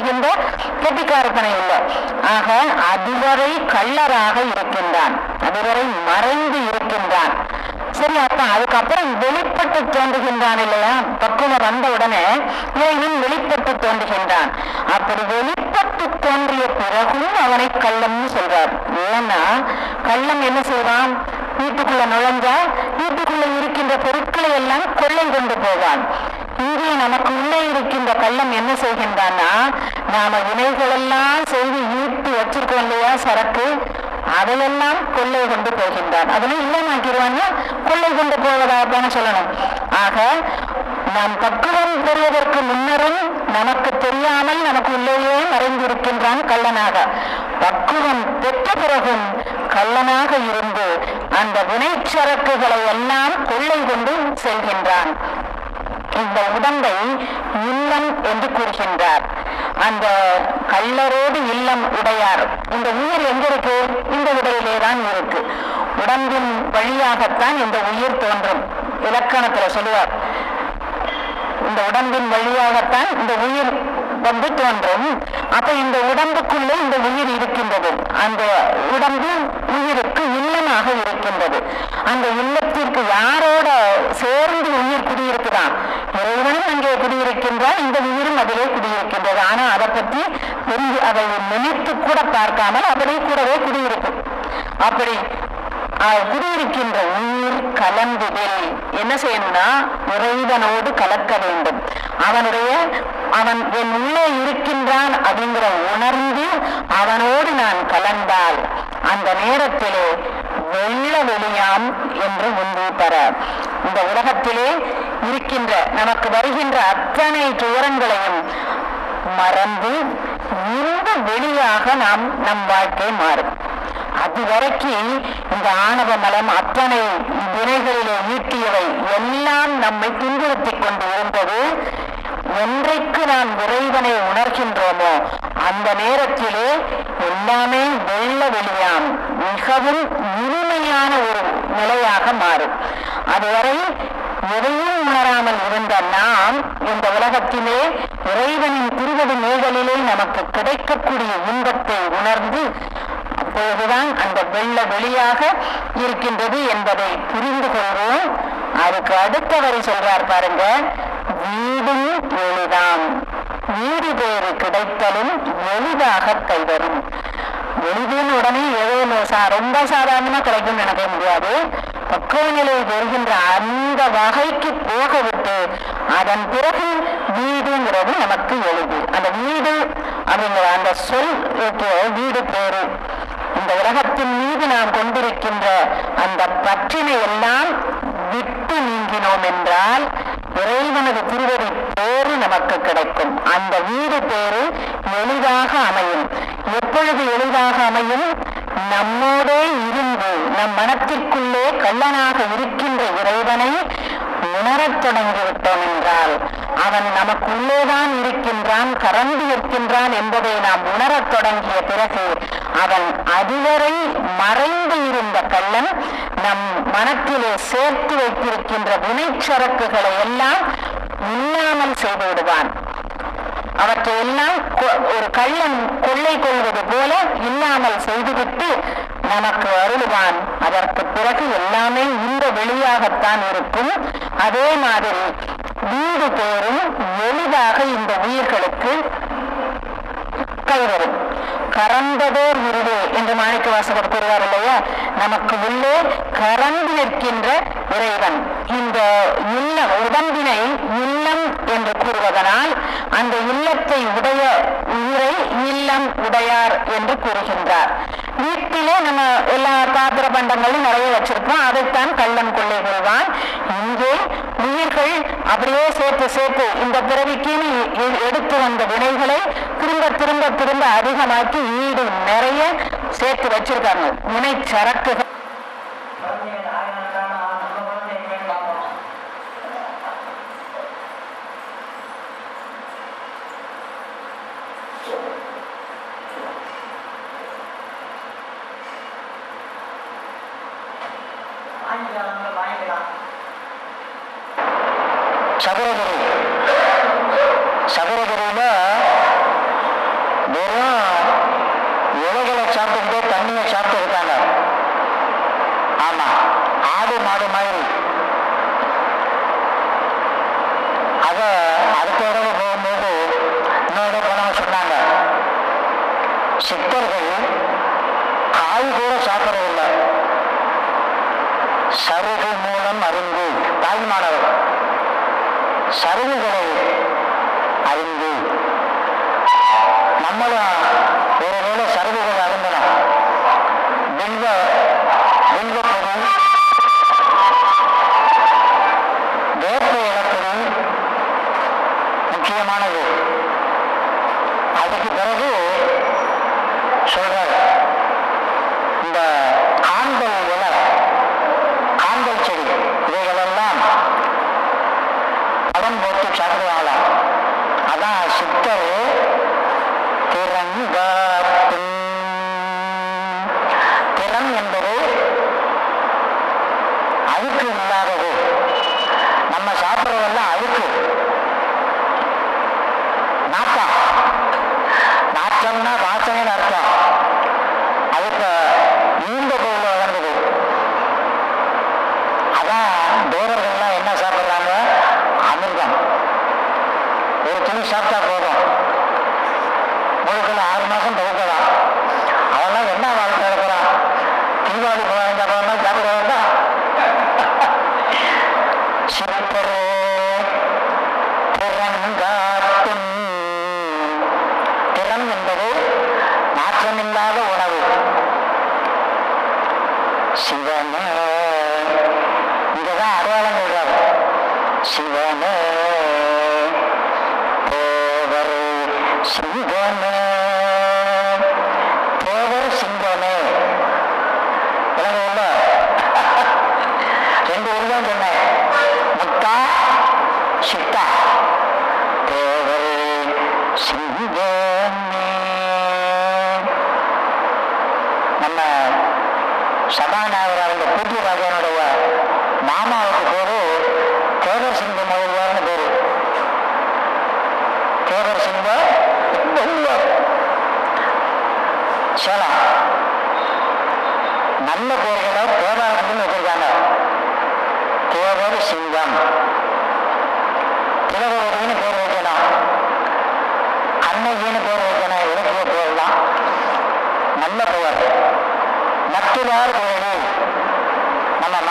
தோன்றுகின்ற கெட்டிக்காரத்தனை இல்லை ஆக அதுவரை கள்ளராக இருக்கின்றான். அதுவரை மறைந்து இருக்கின்றான். சரி அப்ப அதுக்கப்புறம் வெளிப்பட்டு தோன்றுகின்றான் இல்லையா? பக்குவம் வந்த உடனே இறைவன் வெளிப்பட்டு தோன்றுகின்றான். அப்படி வெளிப்பட்டு தோன்றிய பிறகும் அவனை கள்ளம்னு சொல்றார். ஏன்னா கள்ளம் என்ன செய்வான்? வீட்டுக்குள்ள நுழைஞ்சா வீட்டுக்குள்ள இருக்கின்ற பொருட்களை எல்லாம் கொள்ளை கொண்டு போவான். இங்கே நமக்கு உள்ளே இருக்கின்ற கள்ளம் என்ன செய்கின்றான்னா நாம வினைகளெல்லாம் செய்து ஈர்த்து வச்சிருக்கோம் இல்லையா சரக்கு? அதையெல்லாம் கொள்ளை கொண்டு போகின்றான் அதெல்லாம் இல்லமாக்கிடுவாங்க கொள்ளை கொண்டு போவதாகத்தானே சொல்லணும். ஆக நாம் பக்குவம் பெறுவதற்கு முன்னரும் நமக்கு தெரியாமல் நமக்கு உள்ளேயே மறைந்திருக்கின்றான் கள்ளனாக. பக்குவம் பெற்ற பிறகும் கள்ளனாக இருந்து அந்த வினைச்சரக்குகளை எல்லாம் கொள்ளை கொண்டு செல்கின்றான். இந்த உடம்பை இல்லம் என்று கூறுகின்றார். அந்த கள்ளரோடு இல்லம் உடையார். இந்த உயிர் எங்க இருக்கு? இந்த உடலிலே தான் இருக்கு. உடம்பின் வழியாகத்தான் இந்த உயிர் தோன்றும். இலக்கணத்துல சொல்லுவார். இந்த உடம்பின் வழியாகத்தான் இந்த உயிர் வந்து தோன்றும். அப்ப இந்த உடம்புக்குள்ளே இந்த உயிர் இருக்கின்றது. அந்த உடம்பு உயிர் இல்லமாக இருக்கின்றது. அந்த இல்லத்திற்கு யாரோட சேர்ந்து உயிர் குடியிருக்குதான் இறைவனும் அங்கே குடியிருக்கின்றான் இந்த உயிரும் அதிலே குடியிருக்கின்றது. ஆனா அதை பற்றி புரிஞ்சு அதை நினைத்து கூட பார்க்காமல் அப்படியே கூடவே குடியிருக்கும். அப்படி குடியிருக்கின்ற உயிர் கலந்துதில் என்ன செய்யணும்னா இறைவனோடு கலக்க வேண்டும். அவனுடைய அவன் என் உள்ளே இருக்கின்றான் அப்படிங்கிற உணர்ந்து அவனோடு நான் கலந்தால் அந்த நேரத்திலே வெள்ள வெளியாம் என்று முன்பு தர. இந்த உலகத்திலே இருக்கின்ற நமக்கு வருகின்ற அத்தனை துயரங்களையும் மறந்து இந்த வெளியாக நாம் நம் வாழ்க்கை மாறும். அது வரைக்கும் இந்த ஆணவ மலம் அத்தனை வினைகளிலே ஈட்டியவை எல்லாம் நம்மை துன்புறுத்திக் கொண்டு இருந்தது என்றைக்கு நாம் இறைவனை உணர்கின்றோமோ அந்த நேரத்திலே எல்லாமே வெள்ள வெளியாம். மிகவும் முழுமையான ஒரு நிலையாக மாறும். அதுவரை எதையும் உணராமல் இருந்த நாம் இந்த உலகத்திலே இறைவனின் திருவடி மேகலிலே நமக்கு கிடைக்கக்கூடிய இன்பத்தை உணர்ந்து அப்போதுதான் அந்த வெள்ள வெளியாக இருக்கின்றது என்பதை புரிந்து கொள்வோம். அதுக்கு அடுத்த வரி சொல்றார் பாருங்க வீடும் எளிதாம் வீடு பேறு கிடைத்தலும் எளிதாக கைவரும் எளிதின் உடனே ஏதோ சா ரொம்ப சாதாரணமா கிடைக்கும் நினைக்க முடியாது. பக்குவ நிலையை பெறுகின்ற அந்த வகைக்கு போகவிட்டு அதன் பிறகு வீடுங்கிறது நமக்கு எளிது அந்த வீடு அப்படிங்கிற அந்த சொல் வீடு பேரு. இந்த உலகத்தின் மீது நாம் கொண்டிருக்கின்ற அந்த பற்றினை எல்லாம் விட்டு நீங்கினோம் என்றால் இறைவனது திருவடி பேரு நமக்கு கிடைக்கும். அந்த வீடு பேரு எளிதாக அமையும். எப்பொழுது எளிதாக அமையும்? நம்மோடே இருந்து நம் மனத்திற்குள்ளே கள்ளனாக இருக்கின்ற இறைவனை உணரத் தொடங்கிவிட்டோம் என்றால் அவன் நமக்குள்ளேதான் இருக்கின்றான் கறந்து இருக்கின்றான் என்பதை நாம் உணரத் தொடங்கிய பிறகு அவன் அதுவரை மறைந்து இருந்த கள்ளன் நம் மனத்திலே சேர்த்து வைத்திருக்கின்ற வினைச்சரக்குகளை எல்லாம் இல்லாமல் செய்து விடுவான். அவற்றை எல்லாம் கொ- ஒரு கள்ளன் கொள்ளை கொள்வது போல இல்லாமல் செய்துவிட்டு நமக்கு அருள்வான். அதற்கு பிறகு எல்லாமே இந்த வெளியாகத்தான் இருக்கும். அதே மாதிரி வீடு பேரும் எளிதாக இந்த உயிர்களுக்கு கைவரும் கறந்ததோர் உருவே என்று மாணிக்க வாசகர் கூறுவார் இல்லையா? நமக்கு உள்ளே கறந்து நிற்கின்ற இறைவன். இந்த இல்லம் உடம்பினை இல்லம் என்று கூறுவதனால் அந்த இல்லத்தை உடைய உயிரை இல்லம் உடையார் என்று கூறுகின்றார். வீட்டிலே நம்ம எல்லா பாத்திர பண்டங்களும் நிறைய வச்சிருப்போம் அதைத்தான் கள்ளன் கொள்ளை கொள்வான். இங்கே உயிர்கள் அப்படியே சேர்த்து சேர்த்து இந்த பிறவிக்குன்னு எடுத்து வந்த வினைகளை திரும்ப திரும்ப திரும்ப அதிகமாக்கி ஈடு நிறைய சேர்த்து வச்சிருக்காங்க வினை சரக்குகள் சருகு மூலம் அறிந்து தாய்மானவர் சருகுகளை அறிந்து. நம்மளும்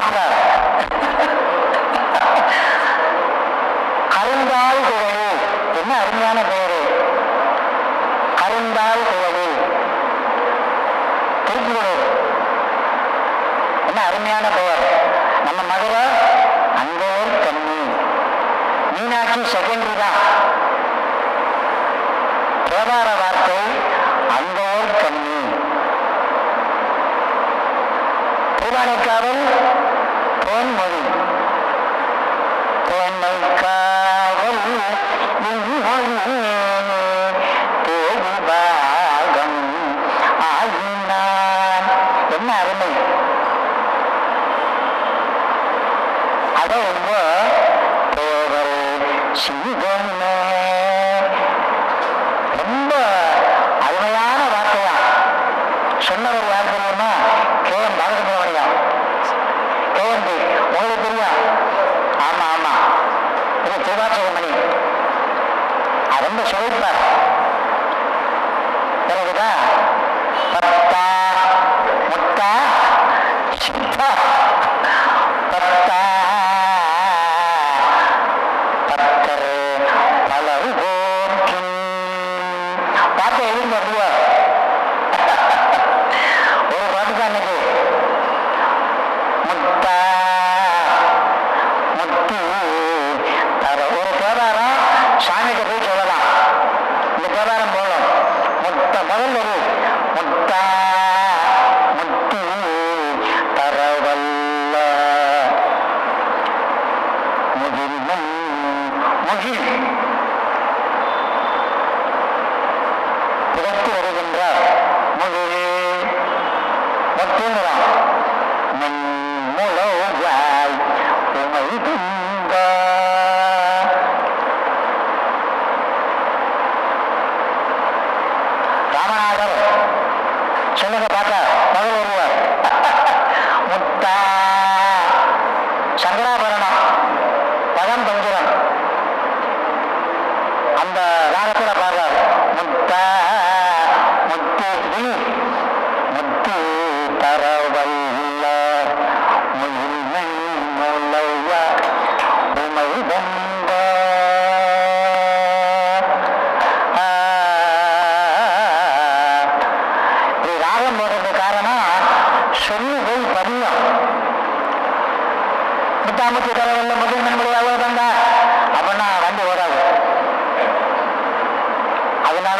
ஆற்றார் கருந்தால் குழலி. என்ன அருமையான பெயரு? கருந்தால் குழலி. திருச்சிகளூர் என்ன அருமையான பெயர்? நம்ம மதுரை அங்கோர் தண்ணி மீனாட்சி செகண்டரி தான். தேவார வார்த்தை அங்கோர் தண்ணி திருமலைக்காவல் பொன்மொழி பொன்மைக்காவல் மொழி తర్వాత స్వామికి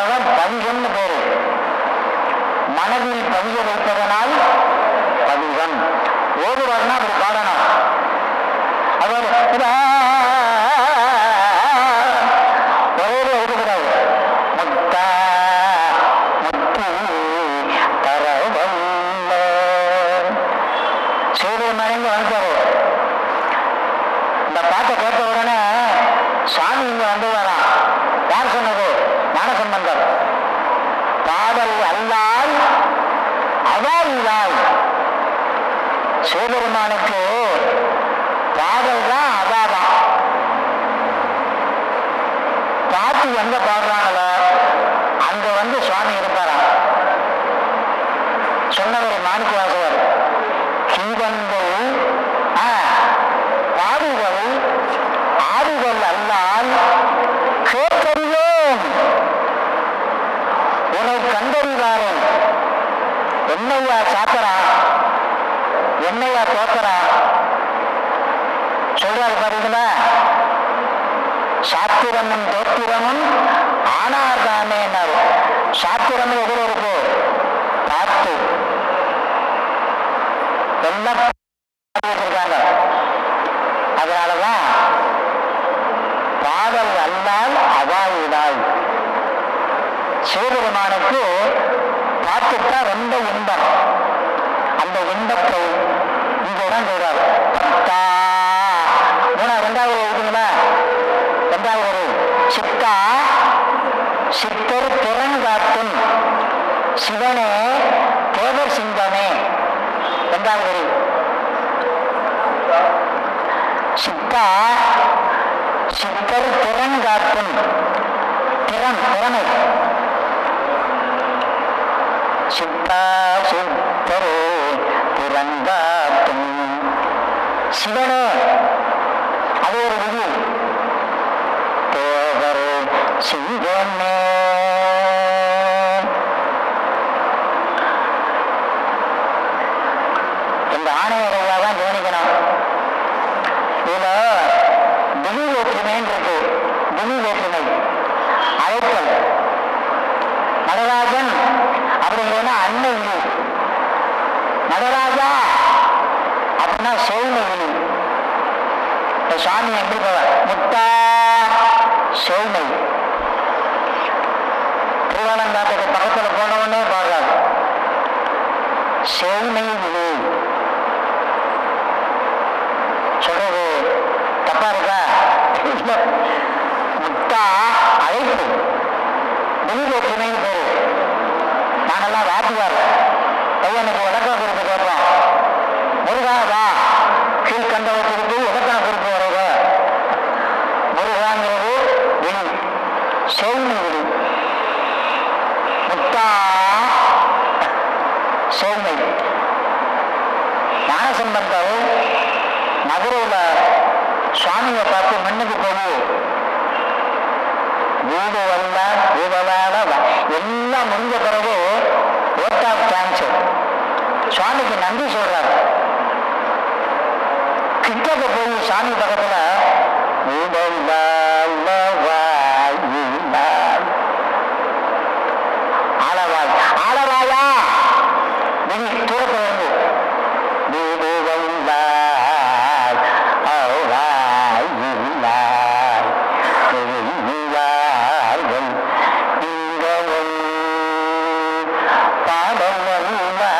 அதனாலதான் பதிகம்னு பேரு. மனதில் பதிய வைப்பதனால் பதிகம் ஓடுவார்னா அப்படி பாடணும். அவர் பாட்டு எங்க பாடுறாங்களோ? அங்க வந்து சுவாமி இருப்பாராம் சொன்னவர் மாணிக்கவாசகர் கீதங்கள் சிங்கங்கள் பாடுகள் ஆடுகள் அல்லால் கேட்டறியோம். உன்னை கண்டறிவாரன் என்னையா சாத்தரா? என்னையா தோக்கரா சொல்றாரு பாத்தீங்களா சாத்திரமும் தோத்திரமும் ஆனார் தானே சாத்திரம் எதிர இருக்கு? பார்த்து. எல்லாம் பாடி அதனாலதான் பாடல் அல்லால் அவாயிடாய் சிவபெருமானுக்கு பார்த்துட்டா ரொம்ப இன்பம். அந்த இன்பத்தை இங்கதான் சொல்றாரு. பத்தா. மூணா ரெண்டாவது இருக்குங்களா ரெண்டாவது சித்தா சித்தர் திறங்காட்டும் சிவனே தேவர் சிங்கமே. ரெண்டாவது வரி சித்தா சித்தர் திறங்காட்டும் திறன் திறமை. சித்தா சித்தரே திறங்காட்டும் சிவனே சிங்கமே இந்த ஆணைய தான் கவனிக்கணும். இதுல திடீர் வேற்றுமைன்னு இருக்கு திடீர் வேற்றுமை. அழைத்தல். நடராஜன் அப்படிங்கிறதுனா அன்னை விழி நடராஜா அப்படின்னா செவுமை விழி சாமி எப்படி போவார்? முத்தா செவுமை திருவாலங்காட்டுக்கு பக்கத்தில் போனவொடனே பார்க்காது. செவுமை சொல்றது தப்பா இருக்கா? முட்டா அழைப்பு. திடீர் வேற்றுமைன்னு பேரு. நாங்கெல்லாம் வாத்தியார். பையனுக்கு இலக்கண கொடுத்து கேட்போம் முருகா வா. கீழ்கண்டவத்திற்கு ஞானசம்பந்தர் மதுரையில் சுவாமியை பார்த்து மண்ணுக்கு போகுது வீடு வல்ல வீடலாட எல்லாம் முடிஞ்ச பிறகு ஓட் ஆஃப் தேங்க்ஸ் சுவாமிக்கு நன்றி சொல்றாரு. கிட்டக்க போய் சாமி பக்கத்துல வீடல்லால பாடலாய்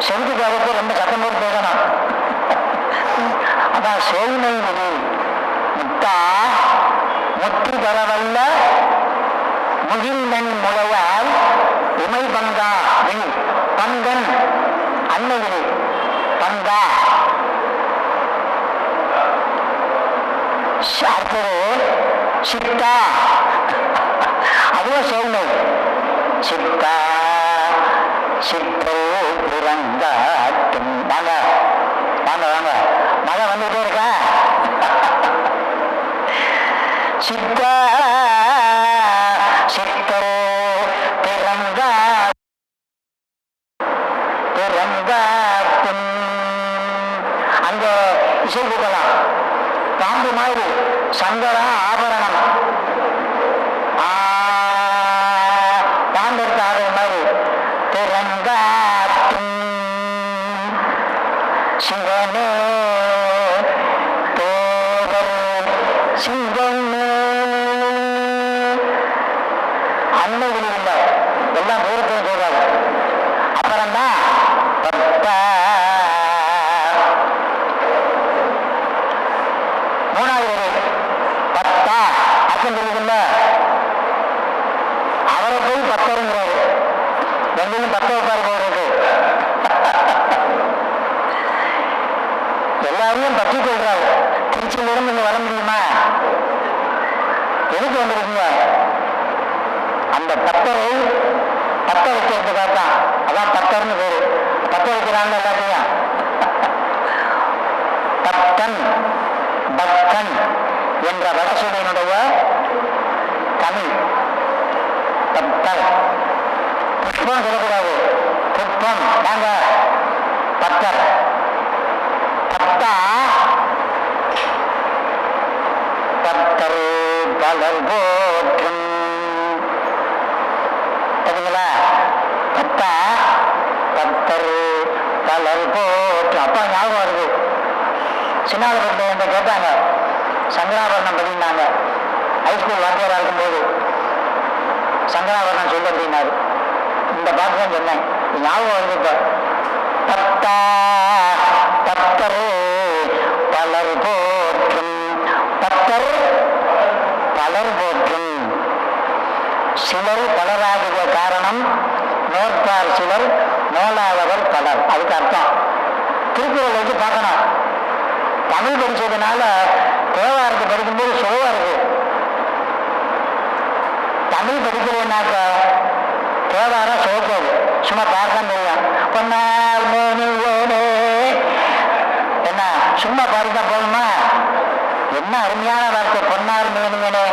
செவிக்காரத்தை ரெண்டு சத்தம் போட்டு பேசணும் அதான் சேவினை விதி முத்தா முத்தி தரவல்ல முகில்மணி முளையால் உமை பங்கா வில் பங்கன் அன்னையில் பங்கா அடுத்தது சித்தா. அதுவும் சேர்ந்து சித்தா. சித்தோ பிறந்தாட்டும் வாங்க வாங்க வாங்க. மழை வந்துட்டே இருக்கா? சித்தா சித்தோ பிறந்தா பிறந்தாட்டும் அந்த இசை கூட்டலாம் பாம்பு மாதிரி சங்கரா மூணாவது வரி பத்தா அப்படின்னு சொல்லுதுல்ல அவரை போய் பத்தருங்கிறாரு எங்கேயும் பத்த வைப்பாரு போறது எல்லாரையும் பற்றி கொள்றாரு திருச்சியிலிருந்து நீங்க வர முடியுமா எதுக்கு வந்திருக்கீங்க அந்த பத்தரை பத்த வைக்கிறதுக்காக தான் அதான் பத்தர்னு பேரு பத்த வைக்கிறாங்க எல்லாத்தையும் பத்தன் பக்தன் என்ற வடசொலியினுடைய தமிழ் பக்தர். புஷ்பம் சொல்லக்கூடாது. புஷ்பம் வாங்க. பக்தர். பக்தா பத்தர் பலர் சின்னாபுரத்தில் என்ற கேட்டாங்க. சங்கராபரணம் படினாங்க ஹைஸ்கூல் வாத்தியாராக இருக்கும்போது சங்கராபரணம் சொல்லு அப்படின்னாரு. இந்த பாட்டு தான் சொன்னேன். ஞாபகம் வருது இப்போ. பத்தா பத்தரு பலர் போற்றும் பத்தர் பலர் போற்றும். சிலர் பலராகிய காரணம் நோற்பார் சிலர் நோலாதவர் பலர். அதுக்கு அர்த்தம். திருக்குறள் வந்து பார்க்கணும். தமிழ் படிச்சதுனால தேவாரத்தை படிக்கும்போது சுகமா இருக்கு. தமிழ் படிக்கலைன்னாக்க தேவாரம் சுகக்காது சும்மா பார்க்க தெரியும் பொன்னால் மேனியோனே என்ன சும்மா பாடிட்டா போதுமா? என்ன அருமையான வார்த்தை. பொன்னார் மேனியனே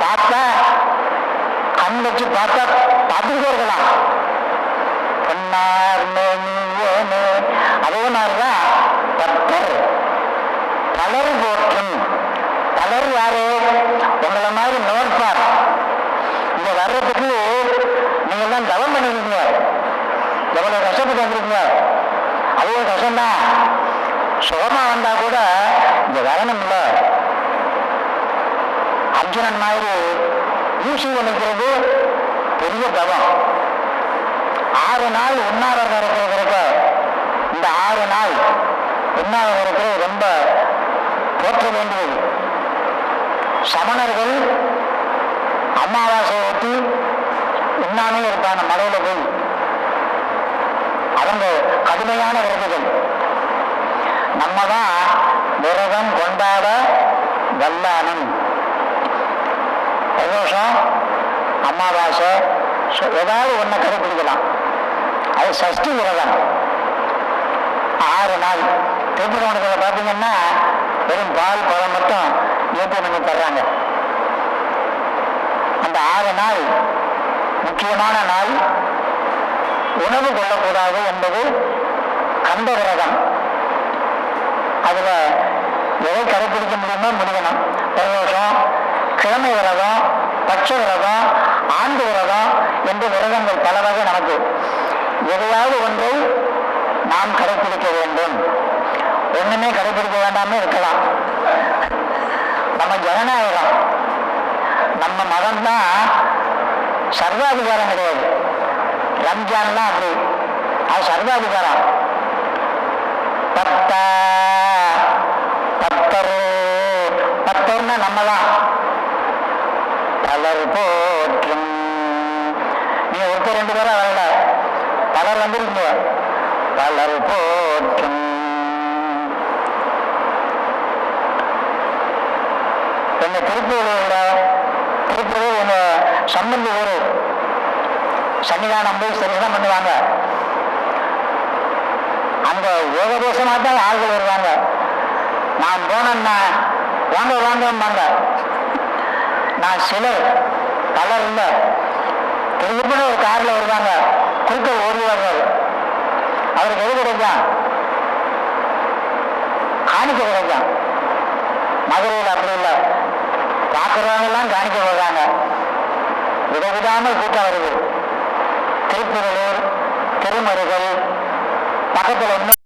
பார்த்தா கண் வச்சு பார்த்தா பார்த்துக்கிட்டே இருக்கலாம் பொன்னார் மேனு அதே மாதிரிதான் பக்தர் பலர் போற்றும். பலர் யாரு? உங்களை மாதிரி நோட்பார் இங்க வர்றதுக்கு நீங்க எல்லாம் தவம் பண்ணிருக்கீங்க. எவ்வளவு கஷ்டப்பட்டு வந்திருக்கீங்க? அதே கஷ்டம்தான். சுகமா வந்தா கூட இங்க வரணும் இல்ல. அர்ஜுனன் மாதிரி ஊசி நிற்கிறது பெரிய தவம். ஆறு நாள் உண்ணாவிரதம் இருக்கிறதுக்கு இந்த ஆறு நாள் உண்ணாவிரதம் இருக்கிறது ரொம்ப போற்ற வேண்டியது சமணர்கள் அமாவாசை ஒட்டி உண்ணாமே இருப்பாங்க மலையில போய். அவங்க கடுமையான விரதங்கள் நம்ம தான் விரதம் கொண்டாட வல்லானம் பிரதோஷம் அமாவாசை ஏதாவது ஒன்றை கடைபிடிக்கலாம் அது சஷ்டி விரதம். ஆறு நாள். திருப்பரங்குன்றத்தில் பார்த்தீங்கன்னா வெறும் பால் பழம் மட்டும் ஏற்றி பண்ணி தர்றாங்க. அந்த ஆறு நாள் முக்கியமான நாள் உணவு கொள்ளக்கூடாது என்பது கந்த விரதம். அதில் எதை கடைபிடிக்க முடியுமோ முடியணும். பிரதோஷம் கிழமை விரதம் பட்ச விரதம் ஆண்டு விரதம் என்று விரதங்கள் பல வகை நமக்கு எதையாவது ஒன்றை நாம் கடைபிடிக்க வேண்டும். ஒண்ணுமே கடைபிடிக்க வேண்டாமே இருக்கலாம். நம்ம ஜனநாயகம் நம்ம மதம்தான் சர்வாதிகாரம் கிடையாது. ரம்ஜான்லாம் அப்படி. அது சர்வாதிகாரம். பத்தா பத்தரு பத்தர்னா நம்ம தான் பலர் போற்றும். நீ ஒருத்தர் ரெண்டு பேரும் வரல. பலர் வந்திருக்கீங்க. பலர் போற்றும். என்னை திருப்பூரில் திருப்பூர் எங்க சம்பந்த ஊர். சன்னிதானம் போய் தரிசனம் பண்ணுவாங்க. அந்த ஏகதேசமாக தான் ஆள்கள் வருவாங்க. நான் போனேன்னா வாங்க வாங்கம்பாங்க. நான் சிலர் பலர் இல்லை. திருப்பி ஒரு காரில் வருவாங்க. குறுக்க ஓடுவார்கள். அவருக்கு எது கிடைக்கும் காணிக்க கிடைக்கும் மதுரையில் அப்படி இல்லை. பார்க்குறவங்கெல்லாம் காணிக்க போகிறாங்க விதவிடாமல் கூட்டம் வருது. திருப்புரலூர் திருமருகல் பக்கத்தில் இன்னும்